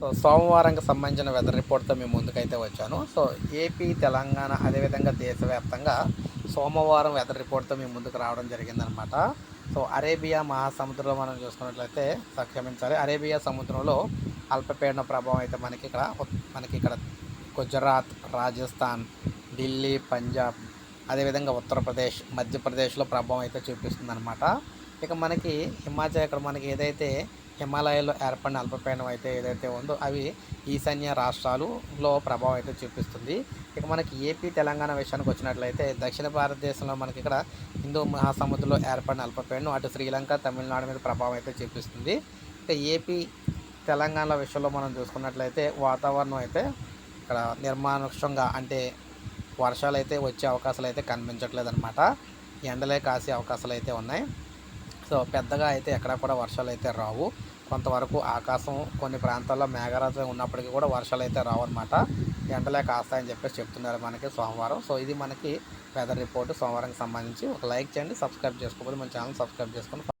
So సోమవారంకి సంబంధించిన weather రిపోర్ట్తో మేము ముందుకైతే వచ్చాను. సో ఏపీ తెలంగాణ అదేవిధంగా దేశవ్యాప్తంగా సోమవారం వెదర్ రిపోర్ట్తో మేము ముందుకు రావడం జరిగిందనమాట. సో అరేబియా మహాసముద్రంలో మనం చూసుకున్నట్లయితే స- క్షమించాలి అరేబియా సముద్రంలో అల్పపీడన ప్రభావం అయితే మనకి ఇక్కడ మనకి ఇక్కడ గుజరాత్ రాజస్థాన్ ఢిల్లీ పంజాబ్ అదేవిధంగా ఉత్తరప్రదేశ్ మధ్యప్రదేశ్లో ప్రభావం అయితే చూపిస్తుంది అనమాట ఇక మనకి హిమాచల్ ఇక్కడ మనకి ఏదైతే హిమాలయాల్లో ఏర్పడిన అల్పపీడనం అయితే ఏదైతే ఉందో అవి ఈశాన్య రాష్ట్రాలులో ప్రభావం అయితే చూపిస్తుంది. ఇక మనకి ఏపీ తెలంగాణ విషయానికి వచ్చినట్లయితే దక్షిణ భారతదేశంలో మనకి ఇక్కడ హిందూ మహాసముద్రంలో ఏర్పడిన అల్పపీడనం అటు శ్రీలంక తమిళనాడు మీద ప్రభావం అయితే చూపిస్తుంది. ఇక ఏపీ తెలంగాణ విషయంలో మనం చూసుకున్నట్లయితే వాతావరణం అయితే ఇక్కడ నిర్మానుష్యంగా అంటే వర్షాలు అయితే వచ్చే అవకాశాలు అయితే కనిపించట్లేదు అనమాట ఎండలే కాసే అవకాశాలు అయితే ఉన్నాయి. సో పెద్దగా అయితే ఎక్కడ కూడా వర్షాలు అయితే రావు. కొంతవరకు ఆకాశం కొన్ని ప్రాంతాల్లో మేఘరాజు ఉన్నప్పటికీ కూడా వర్షాలు అయితే రావు అనమాట ఎండలే కాస్తాయని చెప్పేసి చెప్తున్నారు మనకి సోమవారం. సో ఇది మనకి వెదర్ రిపోర్ట్ సోమవారంకి సంబంధించి. ఒక లైక్ చేయండి సబ్స్క్రైబ్ చేసుకోకపోతే మన ఛానల్ సబ్స్క్రైబ్ చేసుకొని